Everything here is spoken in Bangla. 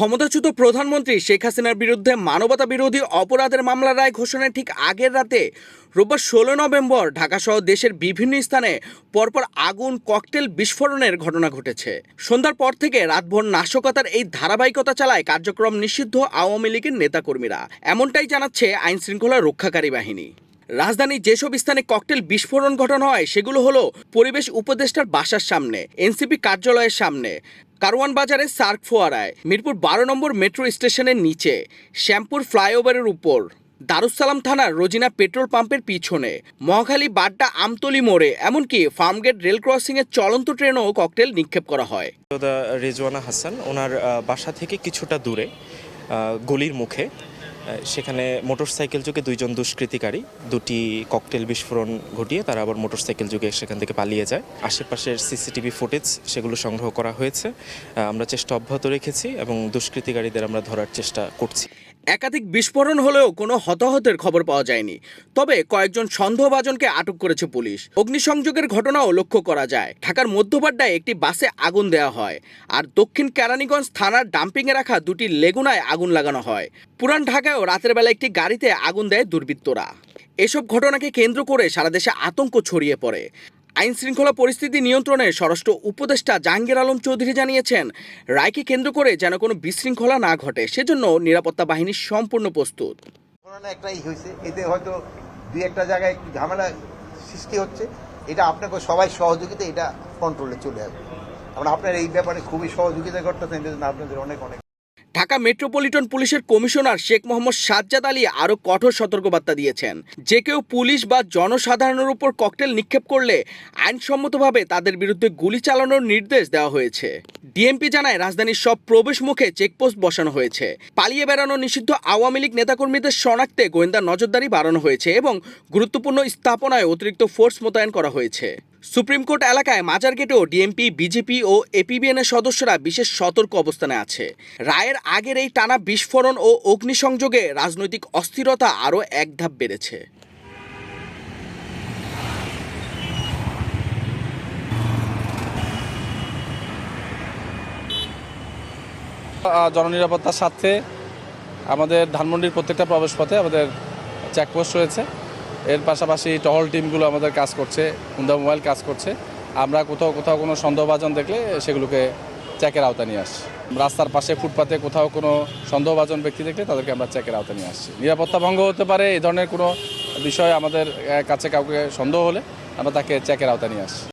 ক্ষমতাচ্যুত প্রধানমন্ত্রী শেখ হাসিনার বিরুদ্ধে মানবতা বিরোধী অপরাধের মামলার রায় ঘোষণার ঠিক আগের রাতে রোববার ষোলো নভেম্বর ঢাকাসহ দেশের বিভিন্ন স্থানে পরপর আগুন ককটেল বিস্ফোরণের ঘটনা ঘটেছে। সন্ধ্যার পর থেকে রাতভর নাশকতার এই ধারাবাহিকতা চালায় কার্যক্রম নিষিদ্ধ আওয়ামী লীগের নেতাকর্মীরা। এমনটাই জানাচ্ছে আইন শৃঙ্খলা রক্ষাকারী বাহিনী। রাজধানীর যেসব স্থানে ককটেল বিস্ফোরণ ঘটানো হয়, সেগুলো হলো পরিবেশ উপদেষ্টার বাসার সামনে, এনসিপি কার্যালয়ের সামনে কারওয়ান বাজারে সার্ক ফোয়ারায় মিরপুর বারো নম্বর মেট্রো স্টেশনের নিচে, শ্যামপুর ফ্লাইওভারের উপর দারুসালাম থানার রোজিনা পেট্রোল পাম্পের পিছনে, মহাখালী বাড্ডা আমতলি মোড়ে, এমনকি ফার্মগেট রেল ক্রসিংয়ের চলন্ত ট্রেনও ককটেল নিক্ষেপ করা হয়। রেজওয়ানা হাসান, ওনার বাসা থেকে কিছুটা দূরে গলির মুখে সেখানে মোটরসাইকেল যুগে দুইজন দুষ্কৃতিকারী, দুটি ককটেল বিস্ফোরণ ঘটিয়ে তারা আবার মোটরসাইকেল যুগে সেখান থেকে পালিয়ে যায়। আশেপাশের সিসিটিভি ফুটেজ সেগুলো সংগ্রহ করা হয়েছে। আমরা চেষ্টা অব্যাহত রেখেছি এবং দুষ্কৃতিকারীদের আমরা ধরার চেষ্টা করছি। একাধিক বিস্ফোরণ হলেও কোনো হতাহতের খবর পাওয়া যায়নি। তবে কয়েকজন সন্দেহভাজনকে আটক করেছে পুলিশ। অগ্নিসংযোগের ঘটনাও লক্ষ্য করা যায়। ঢাকার মধ্যপাড্ডায় একটি বাসে আগুন দেওয়া হয় আর দক্ষিণ কেরানীগঞ্জ থানার ডাম্পিংয়ে রাখা দুটি লেগুনায় আগুন লাগানো হয়। পুরান ঢাকায়ও রাতের বেলা একটি গাড়িতে আগুন দেয় দুর্বৃত্তরা। এসব ঘটনাকে কেন্দ্র করে সারা দেশে আতঙ্ক ছড়িয়ে পড়ে। আইন শৃঙ্খলা পরিস্থিতি নিয়ন্ত্রণে স্বরাষ্ট্র উপদেষ্টা জাহাঙ্গীর আলম চৌধুরী জানিয়েছেন, রায়কে কেন্দ্র করে যেন কোনো বিশৃঙ্খলা না ঘটে, সেজন্য নিরাপত্তা বাহিনী সম্পূর্ণ প্রস্তুত। একটাই হয়েছে, এতে হয়তো দুই একটা জায়গায় একটু ঝামেলা সৃষ্টি হচ্ছে, এটা আপনাকে সবাই সহযোগিতা, এটা কন্ট্রোলে চলে আসবে। আমরা আপনার এই ব্যাপারে খুবই সহযোগিতা করতেছেন আপনাদের অনেক অনেক ঢাকা মেট্রোপলিটন পুলিশের কমিশনার শেখ মোহাম্মদ সাজ্জাদ আলী আরও কঠোর সতর্কবার্তা দিয়েছেন। যে কেউ পুলিশ বা জনসাধারণের উপর ককটেল নিক্ষেপ করলে আইনসম্মতভাবে তাদের বিরুদ্ধে গুলি চালানোর নির্দেশ দেওয়া হয়েছে। ডিএমপি জানায়, রাজধানীর সব প্রবেশ মুখে চেকপোস্ট বসানো হয়েছে। পালিয়ে বেড়ানো নিষিদ্ধ আওয়ামী লীগ নেতাকর্মীদের শনাক্তে গোয়েন্দা নজরদারি বাড়ানো হয়েছে এবং গুরুত্বপূর্ণ স্থাপনায় অতিরিক্ত ফোর্স মোতায়েন করা হয়েছে। সুপ্রিম কোর্ট এলাকায় মাজার গেটেও ডিএমপি, বিজেপি ও এপিবিএনের সদস্যরা বিশেষ সতর্ক অবস্থানে আছে। রায়ের আগের এই টানা বিস্ফোরণ ও অগ্নিসংযোগে রাজনৈতিক অস্থিরতা আরও এক ধাপ বেড়েছে। জননিরাপত্তার স্বার্থে আমাদের ধানমন্ডির প্রত্যেকটা প্রবেশ পথে আমাদের চেকপোস্ট রয়েছে। এর পাশাপাশি টহল টিমগুলো আমাদের কাজ করছে, হুন্দা মোবাইল কাজ করছে। আমরা কোথাও কোথাও কোনো সন্দেহভাজন দেখলে সেগুলোকে চেকের আওতা নিয়ে আসছি। রাস্তার পাশে ফুটপাতে কোথাও কোনো সন্দেহভাজন ব্যক্তি দেখলে তাদেরকে আমরা চেকের আওতা নিয়ে আসছি। নিরাপত্তা ভঙ্গ হতে পারে, এই ধরনের কোনো বিষয় আমাদের কাছে কাউকে সন্দেহ হলে আমরা তাকে চেকের আওতা নিয়ে আসছি।